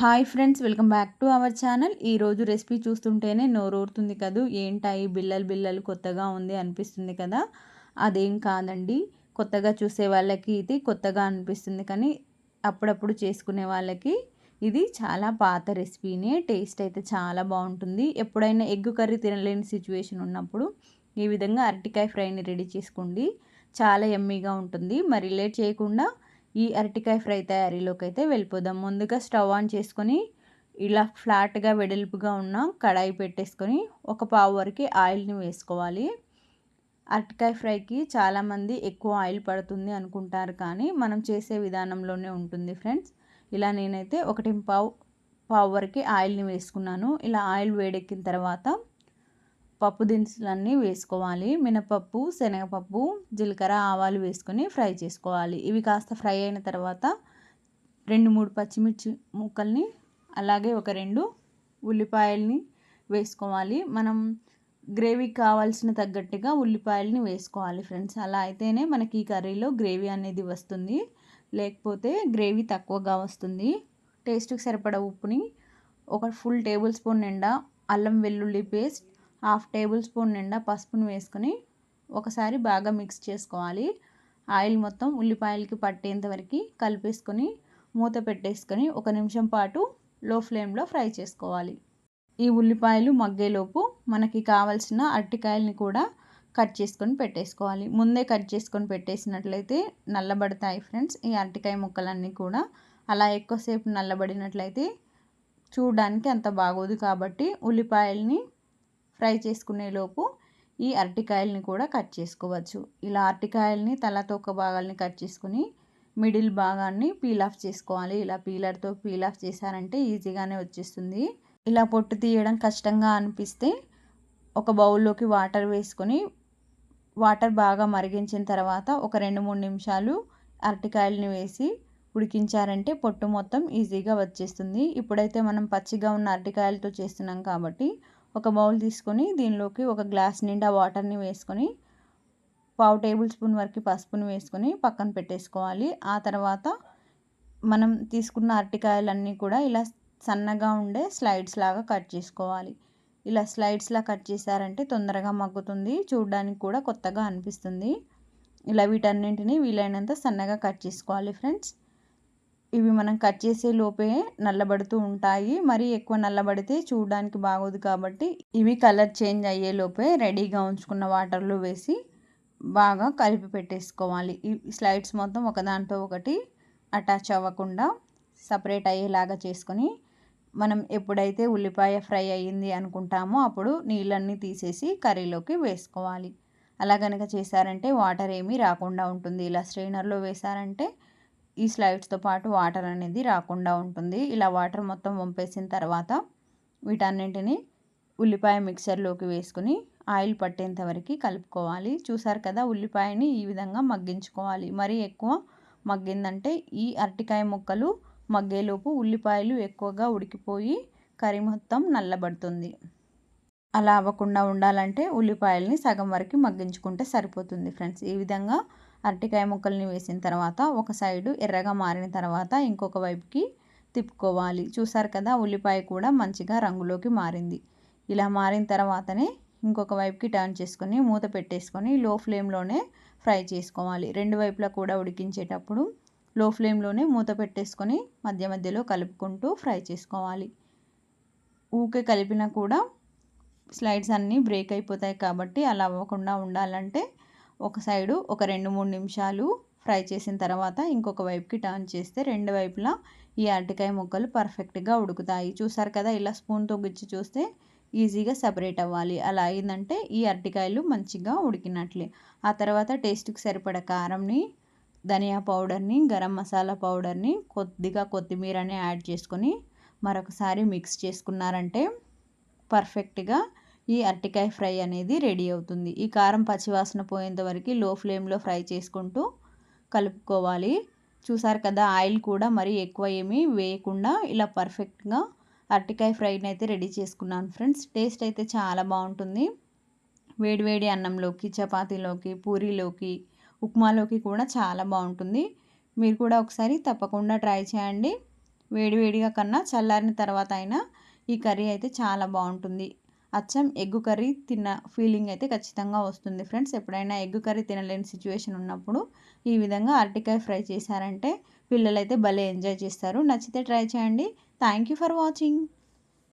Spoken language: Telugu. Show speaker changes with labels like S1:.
S1: Hi friends welcome back to our channel. ఈరోజు రెసిపీ చూస్తుంటేనే నోరూరుతుంది కదూ. ఏంటాయి బిల్లలు బిల్లలు కొత్తగా ఉంది అనిపిస్తుంది కదా? అదేం కాదండి. కొత్తగా చూసే వాళ్ళకి ఇది కొత్తగా అనిపిస్తుంది కానీ అప్పుడప్పుడు చేసుకునే వాళ్ళకి ఇది చాలా పాత రెసిపీనే. టేస్ట్ అయితే చాలా బాగుంటుంది. ఎప్పుడైనా ఎగ్ కర్రీ తినలేని సిచ్యువేషన్ ఉన్నప్పుడు ఈ విధంగా అరటికాయ ఫ్రైని రెడీ చేసుకోండి. చాలా ఎమ్మీగా ఉంటుంది. మరి లేట్ చేయకుండా ఈ అరటికాయ ఫ్రై తయారీలోకి అయితే వెళ్ళిపోదాం. ముందుగా స్టవ్ ఆన్ చేసుకొని ఇలా ఫ్లాట్గా వెడల్పుగా ఉన్న కడాయి పెట్టేసుకొని ఒక పావు వరకు ఆయిల్ని వేసుకోవాలి. అరటికాయ ఫ్రైకి చాలామంది ఎక్కువ ఆయిల్ పడుతుంది అనుకుంటారు కానీ మనం చేసే విధానంలోనే ఉంటుంది ఫ్రెండ్స్. ఇలా నేనైతే ఒకటి పావు పావు వరకు ఆయిల్ని వేసుకున్నాను. ఇలా ఆయిల్ వేడెక్కిన తర్వాత పప్పు దినుసులన్నీ వేసుకోవాలి. మినపప్పు శనగపప్పు జీలకర్ర ఆవాలు వేసుకొని ఫ్రై చేసుకోవాలి. ఇవి కాస్త ఫ్రై అయిన తర్వాత రెండు మూడు పచ్చిమిర్చి ముక్కల్ని అలాగే ఒక రెండు ఉల్లిపాయల్ని వేసుకోవాలి. మనం గ్రేవీకి కావాల్సిన తగ్గట్టుగా ఉల్లిపాయల్ని వేసుకోవాలి ఫ్రెండ్స్. అలా అయితేనే మనకి ఈ కర్రీలో గ్రేవీ అనేది వస్తుంది. లేకపోతే గ్రేవీ తక్కువగా వస్తుంది. టేస్ట్కి సరిపడ ఉప్పుని ఒక ఫుల్ టేబుల్ స్పూన్ నిండా అల్లం వెల్లుల్లి పేస్ట్ హాఫ్ టేబుల్ స్పూన్ నిండా పసుపును వేసుకొని ఒకసారి బాగా మిక్స్ చేసుకోవాలి. ఆయిల్ మొత్తం ఉల్లిపాయలకి పట్టేంత వరకు కలిపేసుకొని మూత పెట్టేసుకొని ఒక నిమిషం పాటు లో ఫ్లేమ్లో ఫ్రై చేసుకోవాలి. ఈ ఉల్లిపాయలు మగ్గేలోపు మనకి కావలసిన అరటికాయలని కూడా కట్ చేసుకొని పెట్టేసుకోవాలి. ముందే కట్ చేసుకొని పెట్టేసినట్లయితే నల్లబడతాయి ఫ్రెండ్స్ ఈ అరటికాయ ముక్కలన్నీ కూడా. అలా ఎక్కువసేపు నల్లబడినట్లయితే చూడడానికి అంత బాగోదు కాబట్టి ఉల్లిపాయల్ని ఫ్రై చేసుకునేలోపు ఈ అరటికాయలని కూడా కట్ చేసుకోవచ్చు. ఇలా అరటికాయలని తలతోక తోక భాగాలని కట్ చేసుకుని మిడిల్ భాగాన్ని పీల్ ఆఫ్ చేసుకోవాలి. ఇలా పీలర్తో పీల్ ఆఫ్ చేశారంటే ఈజీగానే వచ్చేస్తుంది. ఇలా పొట్టు తీయడం కష్టంగా అనిపిస్తే ఒక బౌల్లోకి వాటర్ వేసుకొని వాటర్ బాగా మరిగించిన తర్వాత ఒక రెండు మూడు నిమిషాలు అరటికాయలని వేసి ఉడికించారంటే పొట్టు మొత్తం ఈజీగా వచ్చేస్తుంది. ఇప్పుడైతే మనం పచ్చిగా ఉన్న అరటికాయలతో చేస్తున్నాం కాబట్టి ఒక బౌల్ తీసుకొని దీనిలోకి ఒక గ్లాస్ నిండా వాటర్ని వేసుకొని పావు టేబుల్ స్పూన్ వరకు పసుపుని వేసుకొని పక్కన పెట్టేసుకోవాలి. ఆ తర్వాత మనం తీసుకున్న అరటికాయలన్నీ కూడా ఇలా సన్నగా ఉండే స్లైడ్స్ లాగా కట్ చేసుకోవాలి. ఇలా స్లైడ్స్లా కట్ చేశారంటే తొందరగా మగ్గుతుంది చూడడానికి కూడా కొత్తగా అనిపిస్తుంది. ఇలా వీటన్నింటినీ వీలైనంత సన్నగా కట్ చేసుకోవాలి ఫ్రెండ్స్. ఇవి మనం కట్ చేసే లోపే నల్లబడుతూ ఉంటాయి. మరి ఎక్కువ నల్లబడితే చూడడానికి బాగోదు కాబట్టి ఇవి కలర్ చేంజ్ అయ్యే లోపే రెడీగా ఉంచుకున్న వాటర్లో వేసి బాగా కలిపి పెట్టేసుకోవాలి. ఈ స్లైడ్స్ మొత్తం ఒకదాంతో ఒకటి అటాచ్ అవ్వకుండా సపరేట్ అయ్యేలాగా చేసుకొని మనం ఎప్పుడైతే ఉల్లిపాయ ఫ్రై అయ్యింది అనుకుంటామో అప్పుడు నీళ్ళన్నీ తీసేసి కర్రీలోకి వేసుకోవాలి. అలా కనుక చేశారంటే వాటర్ ఏమీ రాకుండా ఉంటుంది. ఇలా స్ట్రైనర్లో వేశారంటే ఈ స్లైడ్స్తో పాటు వాటర్ అనేది రాకుండా ఉంటుంది. ఇలా వాటర్ మొత్తం వంపేసిన తర్వాత వీటన్నింటిని ఉల్లిపాయ మిక్సర్లోకి వేసుకుని ఆయిల్ పట్టేంత వరకు కలుపుకోవాలి. చూసారు కదా ఉల్లిపాయని ఈ విధంగా మగ్గించుకోవాలి. మరీ ఎక్కువ మగ్గిందంటే ఈ అరటికాయ ముక్కలు మగ్గేలోపు ఉల్లిపాయలు ఎక్కువగా ఉడికిపోయి కర్రీ మొత్తం నల్లబడుతుంది. అలా అవ్వకుండా ఉండాలంటే ఉల్లిపాయల్ని సగం వరకు మగ్గించుకుంటే సరిపోతుంది ఫ్రెండ్స్. ఈ విధంగా అరటికాయ ముక్కల్ని వేసిన తర్వాత ఒక సైడు ఎర్రగా మారిన తర్వాత ఇంకొక వైపుకి తిప్పుకోవాలి. చూసారు కదా ఉల్లిపాయ కూడా మంచిగా రంగులోకి మారింది. ఇలా మారిన తర్వాతనే ఇంకొక వైపుకి టర్న్ చేసుకొని మూత పెట్టేసుకొని లో ఫ్లేమ్లోనే ఫ్రై చేసుకోవాలి. రెండు వైపులా కూడా ఉడికించేటప్పుడు లో ఫ్లేమ్లోనే మూత పెట్టేసుకొని మధ్య మధ్యలో కలుపుకుంటూ ఫ్రై చేసుకోవాలి. ఊకే కలిపినా కూడా స్లైడ్స్ అన్నీ బ్రేక్ అయిపోతాయి కాబట్టి అలా అవ్వకుండా ఉండాలంటే ఒక సైడు ఒక రెండు మూడు నిమిషాలు ఫ్రై చేసిన తర్వాత ఇంకొక వైపుకి టర్న్ చేస్తే రెండు వైపులా ఈ అరటికాయ ముక్కలు పర్ఫెక్ట్గా ఉడుకుతాయి. చూసారు కదా ఇలా స్పూన్తో గుచ్చి చూస్తే ఈజీగా సపరేట్ అవ్వాలి. అలా అయిందంటే ఈ అరటికాయలు మంచిగా ఉడికినట్లే. ఆ తర్వాత టేస్ట్కి సరిపడ కారంని ధనియా పౌడర్ని గరం మసాలా పౌడర్ని కొద్దిగా కొత్తిమీరని యాడ్ చేసుకొని మరొకసారి మిక్స్ చేసుకున్నారంటే పర్ఫెక్ట్గా ఈ అరటికాయ ఫ్రై అనేది రెడీ అవుతుంది. ఈ కారం పచ్చివాసన పోయేంత వరకు లో ఫ్లేమ్లో ఫ్రై చేసుకుంటూ కలుపుకోవాలి. చూసారు కదా ఆయిల్ కూడా మరి ఎక్కువ ఏమీ వేయకుండా ఇలా పర్ఫెక్ట్గా అరటికాయ ఫ్రైని అయితే రెడీ చేసుకున్నాను ఫ్రెండ్స్. టేస్ట్ అయితే చాలా బాగుంటుంది. వేడివేడి అన్నంలోకి చపాతీలోకి పూరీలోకి ఉప్మాలోకి కూడా చాలా బాగుంటుంది. మీరు కూడా ఒకసారి తప్పకుండా ట్రై చేయండి. వేడివేడిగా కన్నా చల్లారిన తర్వాత అయినా ఈ కర్రీ అయితే చాలా బాగుంటుంది. అచ్చం ఎగ్ కర్రీ తిన్న ఫీలింగ్ అయితే ఖచ్చితంగా వస్తుంది ఫ్రెండ్స్. ఎప్పుడైనా ఎగ్ కర్రీ తినలేని సిచ్యువేషన్ ఉన్నప్పుడు ఈ విధంగా అరటికాయ ఫ్రై చేశారంటే పిల్లలైతే భలే ఎంజాయ్ చేస్తారు. నచ్చితే ట్రై చేయండి. Thank you for watching.